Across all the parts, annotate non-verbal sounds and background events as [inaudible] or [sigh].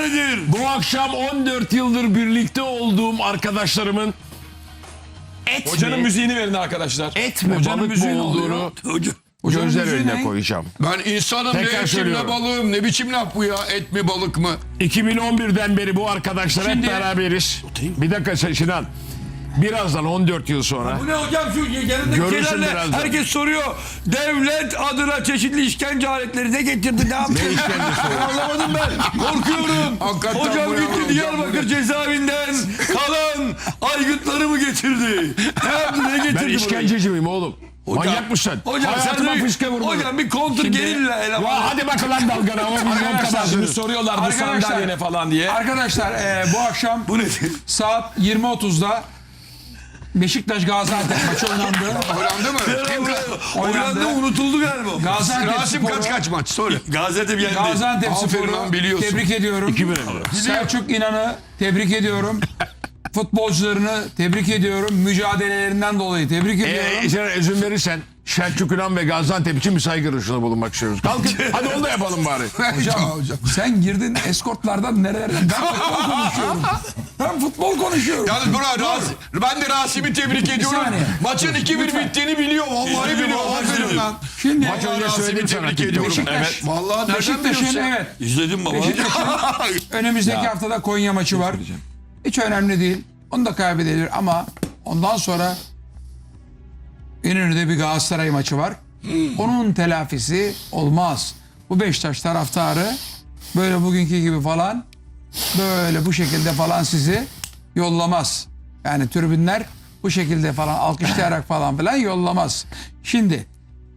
nedir? Bu akşam 14 yıldır birlikte olduğum arkadaşlarımın et Hocanın mi, müziğini verin arkadaşlar. et mi Hocanın balık mı oluyor? olduğunu gözler müziği önüne ne? koyacağım. Ben insanım Tekrar ne etim ne balığım ne biçim laf bu ya et mi balık mı? 2011'den beri bu arkadaşlar hep beraberiz. Bir dakika Sen- Sinan. Birazdan 14 yıl sonra. Bu ne hocam şu Görürsün birazdan. herkes soruyor. Devlet adına çeşitli işkence aletleri ne getirdi ne yaptı? Ne işkencesi? [laughs] Anlamadım ben. Korkuyorum. Hakikaten hocam bu ya, gitti hocam Diyarbakır cezaevinden kalan aygıtları mı getirdi? Ne yaptı ne getirdi? Ben buraya? işkenceci miyim oğlum? Manyak mısın? Hocam Hayatıma sen fıske vurmadın. Hocam bir kontur gerilla eleman. Ya hadi bakın lan dalgana ama Arkadaşlar şimdi soruyorlar bu Arkadaşlar- sandalye ne falan diye. Arkadaşlar e, bu akşam Bu nedir? saat 20.30'da Beşiktaş Gaziantep [laughs] maçı oynandı. Oynandı mı? Kim ka- unutuldu galiba. Gaziantep Rasim Sporu, kaç kaç maç söyle. Gaziantep yendi. Gaziantep Aferin Sporu lan, biliyorsun. tebrik ediyorum. Selçuk İnan'ı tebrik ediyorum. [laughs] Futbolcularını tebrik ediyorum. Mücadelelerinden dolayı tebrik ediyorum. Ee, sen izin verirsen Selçuk İnan ve Gaziantep için bir saygı duruşunda bulunmak istiyoruz. Kalkın [laughs] hadi onu da yapalım bari. Hocam, [laughs] sen girdin eskortlardan nerelerden? Ben futbol konuşuyorum. Ben futbol konuşuyorum. Yalnız buna Ras- ben de Rasim'i tebrik ediyorum. saniye. Maçın 2-1 bittiğini biliyor. Vallahi biliyor. Aferin lan. Şimdi Maç önce Rasim'i söyledim sana. tebrik ediyorum. Beşiktaş- Evet. Vallahi nereden Beşiktaş'ın biliyorsun? evet İzledim baba. [laughs] önümüzdeki haftada Konya maçı var. Hiç önemli değil. Onu da kaybedilir ama ondan sonra İnönü'de bir Galatasaray maçı var. Onun telafisi olmaz. Bu Beşiktaş taraftarı böyle bugünkü gibi falan böyle bu şekilde falan sizi yollamaz. Yani tribünler bu şekilde falan alkışlayarak falan filan yollamaz. Şimdi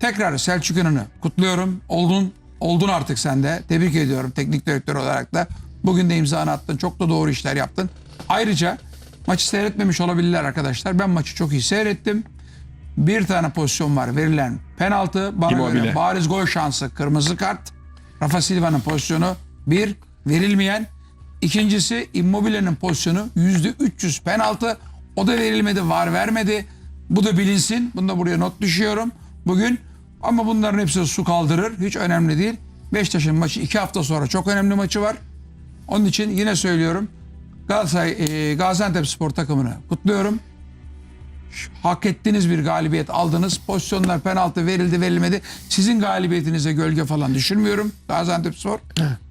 tekrar Selçuk İnan'ı kutluyorum. Oldun, oldun artık sen de. Tebrik ediyorum teknik direktör olarak da. Bugün de imzanı attın. Çok da doğru işler yaptın. Ayrıca maçı seyretmemiş olabilirler arkadaşlar. Ben maçı çok iyi seyrettim. Bir tane pozisyon var verilen penaltı. Bana Immobile. göre bariz gol şansı kırmızı kart. Rafa Silva'nın pozisyonu bir verilmeyen. İkincisi Immobile'nin pozisyonu yüzde 300 penaltı. O da verilmedi var vermedi. Bu da bilinsin. Bunu da buraya not düşüyorum bugün. Ama bunların hepsi su kaldırır. Hiç önemli değil. Beşiktaş'ın maçı iki hafta sonra çok önemli maçı var. Onun için yine söylüyorum. Galatasaray, e, Gaziantep spor takımını kutluyorum. Hak ettiğiniz bir galibiyet aldınız. Pozisyonlar penaltı verildi verilmedi. Sizin galibiyetinize gölge falan düşürmüyorum. Gaziantep spor.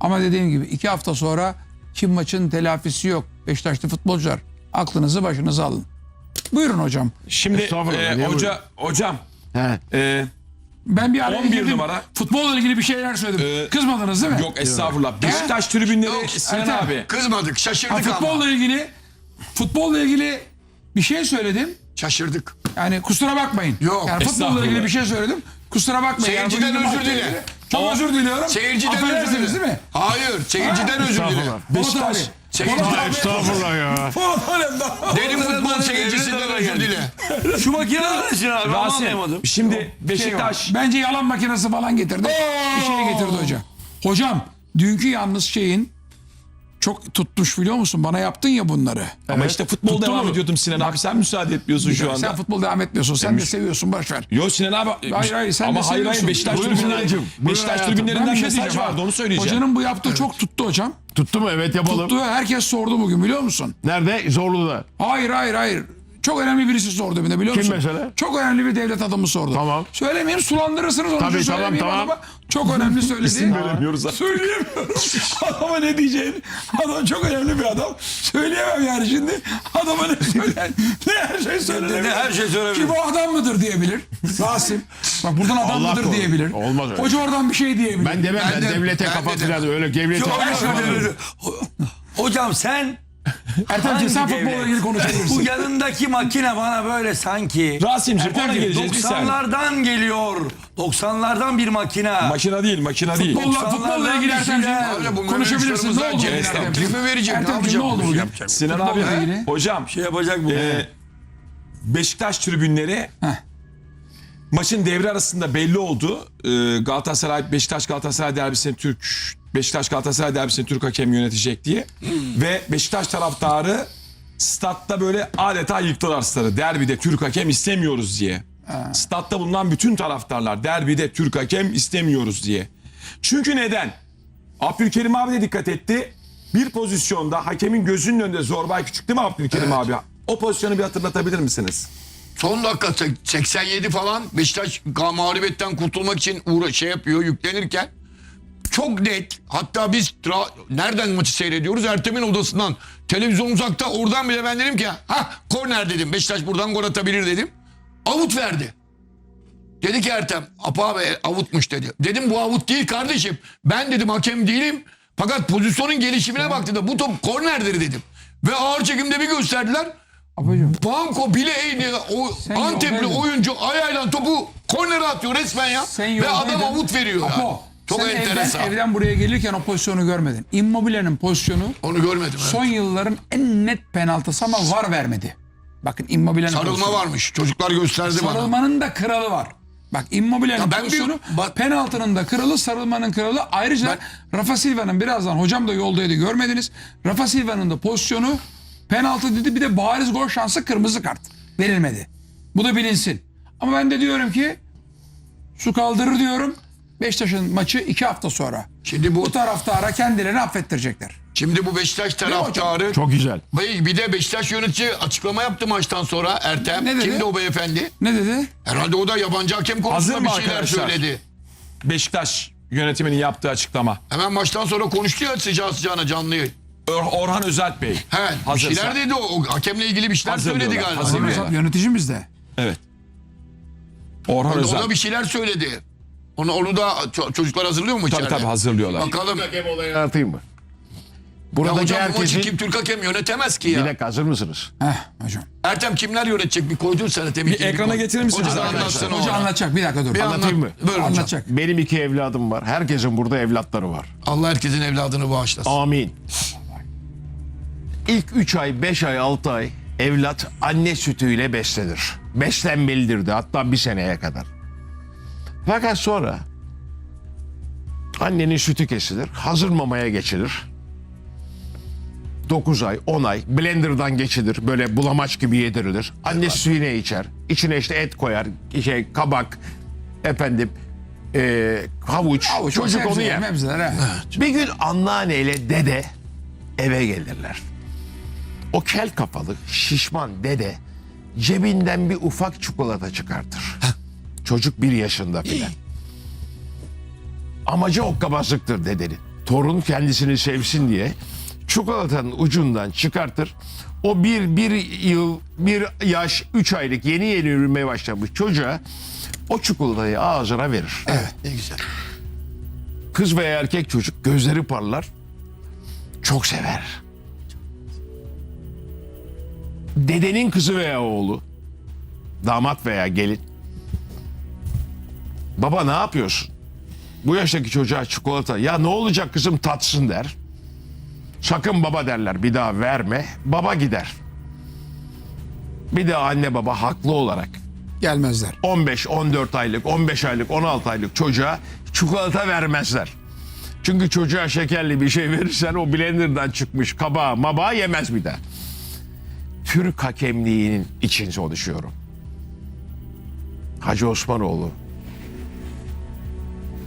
Ama dediğim gibi iki hafta sonra kim maçın telafisi yok. Beşiktaşlı futbolcular aklınızı başınıza alın. Buyurun hocam. Şimdi Estağfurullah, e, niye hoca hocam He. e, Ben bir araya 11 girdim. numara. Futbolla ilgili bir şeyler söyledim. Ee, Kızmadınız değil mi? yok estağfurullah. Beşiktaş tribünleri Sinan Ertem. abi. Kızmadık Ha, şaşırdık ama. futbolla ilgili futbolla ilgili bir şey söyledim. Şaşırdık. Yani kusura bakmayın. Yok, Yani futbolla ilgili bir şey söyledim. Kusura bakmayın. Seyirciden özür dile. Çok özür diliyorum. Seyirciden özür Affedersiniz dile. değil mi? Hayır seyirciden özür dile. Beşiktaş. Seyirciden Estağfurullah ya. Derin futbol seyircisinden özür dile. Şu makine ne Sinan abi? Anlayamadım. Şimdi Beşiktaş Bence yalan makinesi falan getirdi. Bir şey getirdi hoca. Hocam dünkü yalnız şeyin çok tutmuş biliyor musun? Bana yaptın ya bunları. ama işte futbol Tuttu devam mu? ediyordum Sinan abi. Sen müsaade etmiyorsun şu anda. Sen futbol devam etmiyorsun. Sen de seviyorsun boş ver. Yo Sinan abi. Hayır, hayır, sen de ama hayır hayır seviyorsun. Beşiktaş Buyurun tribünleri, Sinancığım, buyurun Beşiktaş hayatım. tribünlerinden Ben bir şey mesaj diyeceğim. vardı onu söyleyeceğim. Hocanın bu yaptığı çok tuttu hocam. Tuttu mu? Evet yapalım. Tuttu. Herkes sordu bugün biliyor musun? Nerede? Zorlu'da. Hayır hayır hayır. Çok önemli birisi sordu de biliyor Kim musun? mesela? Çok önemli bir devlet adamı sordu. Tamam. Söylemeyeyim sulandırırsınız onu. Tabii, tamam, söylemeyeyim tamam. Çok önemli [laughs] söyledi. İsim veremiyoruz abi. Söyleyemiyorum. [laughs] Adama ne diyeceğini. Adam çok önemli bir adam. Söyleyemem yani şimdi. Adama ne söyler? Ne her şey söylenir. Ne her şey söylenebilir. Ki bu adam mıdır diyebilir. Rasim. Bak buradan adam Allah mıdır korusun. diyebilir. Olmaz öyle. Hoca oradan bir şey diyebilir. Ben demem ben, Ben de- devlete kafa filan öyle devlete dilerim. Hocam sen Ertemciğim sen hangi futbolla devlet? ilgili Bu konuşabilirsin. yanındaki makine bana böyle sanki Rasim'ciğim ona Ertemciğim, geleceğiz bir saniye. 90'lardan geliyor. 90'lardan bir makine. Makina değil makina değil. Futbolla, futbolla ilgili Ertemciğim Abi bunların konuşabilirsin. Ne oldu? Cesur. Ertemciğim? Kimi vereceğim? Ne Ertemciğim ne yapacağım? oldu bugün? Yapacak. Sinan abi Futbolla ilgili. hocam Şey yapacak bu. e, Beşiktaş tribünleri Heh. maçın devre arasında belli oldu. E, Galatasaray Beşiktaş Galatasaray derbisini Türk Beşiktaş Galatasaray derbisini Türk hakem yönetecek diye ve Beşiktaş taraftarı statta böyle adeta yıktılar stadı. Derbide Türk hakem istemiyoruz diye. Statta bulunan bütün taraftarlar derbide Türk hakem istemiyoruz diye. Çünkü neden? Abdülkerim abi de dikkat etti. Bir pozisyonda hakemin gözünün önünde Zorbay Küçük değil mi Abdülkerim abi? O pozisyonu bir hatırlatabilir misiniz? Son dakika sek- 87 falan Beşiktaş mağlubiyetten kurtulmak için uğra şey yapıyor yüklenirken çok net. Hatta biz nereden maçı seyrediyoruz? Ertem'in odasından. Televizyon uzakta. Oradan bile ben dedim ki ha korner dedim. Beşiktaş buradan gol atabilir dedim. Avut verdi. Dedi ki Ertem apa abi avutmuş dedi. Dedim bu avut değil kardeşim. Ben dedim hakem değilim. Fakat pozisyonun gelişimine baktı da bu top kornerdir dedim. Ve ağır çekimde bir gösterdiler. Abicim Banko bileğini o Sen Antepli oyuncu ayağıyla topu kornere atıyor resmen ya. sen Ve adam avut veriyor. Apo, Çok sen enteresan. Evden, evden buraya gelirken o pozisyonu görmedin. Immobile'nin pozisyonu Onu görmedim. evet. son yılların en net penaltısı ama var vermedi. Bakın Immobile'nin Sarılma pozisyonu. varmış. Çocuklar gösterdi bana. Sarılmanın da kralı var. Bak Immobile'nin Ya ben bir- pozisyonu bak- penaltının da kralı, sarılmanın kralı. Ayrıca Rafa Silva'nın birazdan hocam da yoldaydı görmediniz. Rafa Silva'nın da pozisyonu penaltı dedi bir de bariz gol şansı kırmızı kart verilmedi. Bu da bilinsin. Ama ben de diyorum ki su kaldırır diyorum. Beşiktaş'ın maçı iki hafta sonra. Şimdi bu Bu taraftara kendilerini affettirecekler. şimdi bu Beşiktaş taraftarı Çok güzel. Bey, bir de Beşiktaş yönetici açıklama yaptı maçtan sonra Ertem. Ne dedi? Kimdi o beyefendi? Ne dedi? Herhalde o da yabancı hakem Hazır konusunda mı bir şeyler arkadaşlar? söyledi. Beşiktaş yönetiminin yaptığı açıklama. Hemen maçtan sonra konuştu ya sıcağı sıcağına canlı. Or- Orhan Özalp Bey. He, bir Hazırsa. şeyler dedi o. o hakemle ilgili bir şeyler söyledi Hazırlıyorlar, galiba. hazırlıyorlar. Hesap yöneticimiz de. Evet. Orhan O da Özalp. bir şeyler söyledi. Onu, onu da ço- çocuklar hazırlıyor mu Tabii içeride? tabii hazırlıyorlar. Bakalım. Hakem olayını anlatayım mı? Ya Buradaki hocam bu maçı herkesin... kim Türk hakem yönetemez ki Bir ya. dakika hazır mısınız? Heh hocam. Ertem kimler yönetecek bir koydun sen. Bir ekrana getirir misiniz arkadaşlar? Hoca onu. anlatacak bir dakika dur. Bir Anlatayım anlat. mı? Buyur hocam. Anlatacak. Benim iki evladım var. Herkesin burada evlatları var. Allah herkesin evladını bağışlasın. Amin. İlk 3 ay, 5 ay, 6 ay evlat anne sütüyle beslenir. Beslenmelidir de hatta bir seneye kadar. Fakat sonra annenin sütü kesilir, hazır mamaya geçilir. 9 ay, 10 ay blenderdan geçilir. Böyle bulamaç gibi yedirilir. Anne sütüne içer. İçine işte et koyar, şey kabak, efendim, e, havuç. Avuç, Çocuk onu yer. mebzeler, he. Bir gün anneanneyle dede eve gelirler. O kel kafalı, şişman dede cebinden bir ufak çikolata çıkartır. Çocuk bir yaşında filan. Amacı okkabazlıktır dedenin. Torun kendisini sevsin diye çikolatanın ucundan çıkartır. O bir, bir yıl, bir yaş, üç aylık yeni yeni yürümeye başlamış çocuğa o çikolatayı ağzına verir. Evet ne güzel. Kız veya erkek çocuk gözleri parlar. Çok sever. Dedenin kızı veya oğlu, damat veya gelin. Baba ne yapıyorsun? Bu yaştaki çocuğa çikolata. Ya ne olacak kızım tatsın der. Sakın baba derler bir daha verme. Baba gider. Bir de anne baba haklı olarak Gelmezler. 15, 14 aylık, 15 aylık, 16 aylık çocuğa çikolata vermezler. Çünkü çocuğa şekerli bir şey verirsen o blenderdan çıkmış kabağı mabağı yemez bir daha. Türk hakemliğinin için konuşuyorum. Hacı Osmanoğlu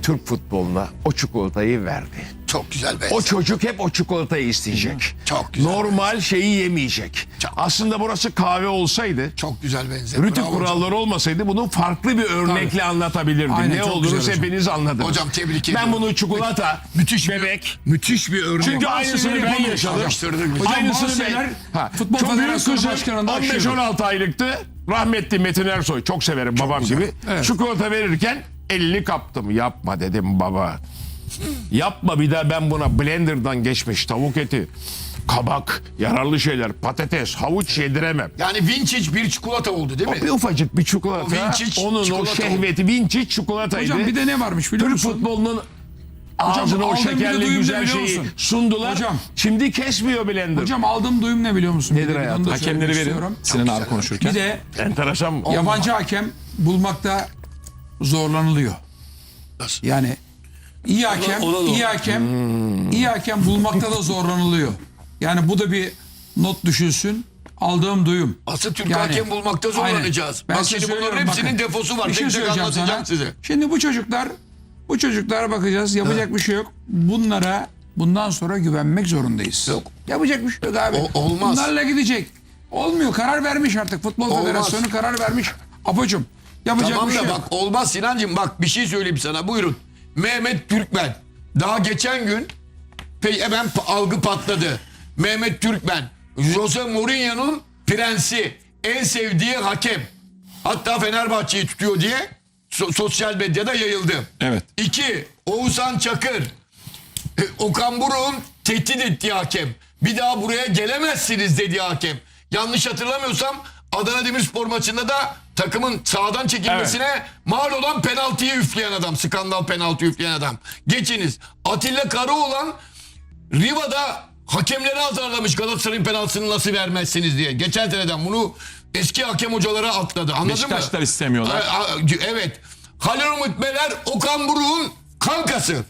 Türk futboluna o çikolatayı verdi. Çok güzel be. O çocuk hep o çikolatayı isteyecek. Çok güzel. Normal şeyi yemeyecek. Çok. Aslında burası kahve olsaydı Çok güzel benzer. Rütük Bravo hocam. kuralları olmasaydı bunu farklı bir örnekle anlatabilirdim. Aynen, ne çok olduğunu güzel hepiniz anladınız. Hocam tebrik Ben ediyorum. bunu çikolata, Müthiş bebek. Müthiş bir örnek. Çünkü aynısını ben yaşadım. Hocam Aynısını ben- Ha, Futbol çok büyük kızım Başkanı'nda aşıyordu. 15-16 aylıktı. Rahmetli Metin Ersoy. Çok severim babam gibi. Evet. Çikolata verirken elini kaptım. Yapma dedim baba. Yapma bir daha ben buna blenderdan geçmiş tavuk eti, kabak, yararlı şeyler, patates, havuç yediremem. Yani vintage bir çikolata oldu değil mi? Bir ufacık bir çikolata. O vintage onun çikolata o şehveti vintage çikolataydı. Hocam bir de ne varmış biliyor Türk musun? futbolunun ağzına o şekerli güzel şeyi musun? sundular. Hocam. Şimdi kesmiyor blender. Hocam aldığım duyum ne biliyor musun? Nedir hayatım? Hakemleri verin. Sinan abi konuşurken. Bir de Enteresan mı? yabancı hakem bulmakta zorlanılıyor. Nasıl? Yani iyi hakem, o da doğru. iyi hakem, iyi hakem bulmakta da zorlanılıyor. Yani bu da bir not düşülsün. Aldığım duyum. Asıl Türk Yani- hakem bulmakta zorlanacağız. Aynen. Ben Bak şimdi bunların hepsinin bakın. defosu var. Bir şey Tek anlatacağım sana. size. Şimdi bu çocuklar bu çocuklara bakacağız. Yapacak bir şey yok. Bunlara bundan sonra güvenmek zorundayız. Yok. Yapacak bir şey yok abi. O- olmaz. Bunlarla gidecek. Olmuyor. Karar vermiş artık. Futbol Olmaz. Federasyonu karar vermiş. Apocuğum yapacak Tamam bir da şey bak olmaz Sinancığım bak bir şey söyleyeyim sana buyurun. Mehmet Türkmen daha geçen gün pe- hemen algı patladı. Mehmet Türkmen Jose Mourinho'nun prensi en sevdiği hakem. Hatta Fenerbahçe'yi tutuyor diye so- sosyal medyada yayıldı. Evet. İki Oğuzhan Çakır e, Okan Buruk'un tehdit ettiği hakem. Bir daha buraya gelemezsiniz dediği hakem. Yanlış hatırlamıyorsam Adana Demirspor maçında da takımın sağdan çekilmesine mal olan penaltıyı üfleyen adam. Skandal penaltı üfleyen adam. Geçiniz. Atilla Karaoğlan Riva'da hakemleri azarlamış Galatasaray'ın penaltısını nasıl vermezsiniz diye. Geçen seneden bunu eski hakem hocalara atladı. Anladın Beşiktaşlar mı? istemiyorlar. A- a- Evet. Halil Umut Meler Okan Buruk'un kankası.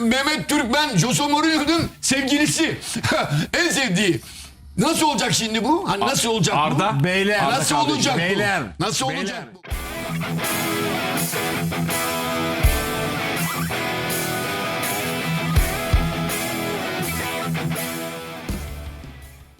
Mehmet Türkmen Jose Mourinho'nun sevgilisi. [laughs] en sevdiği. Nasıl olacak şimdi bu? Hani nasıl olacak bu? Arda. Beyler. Nasıl olacak bu? Beyler. Nasıl Beyler. olacak bu?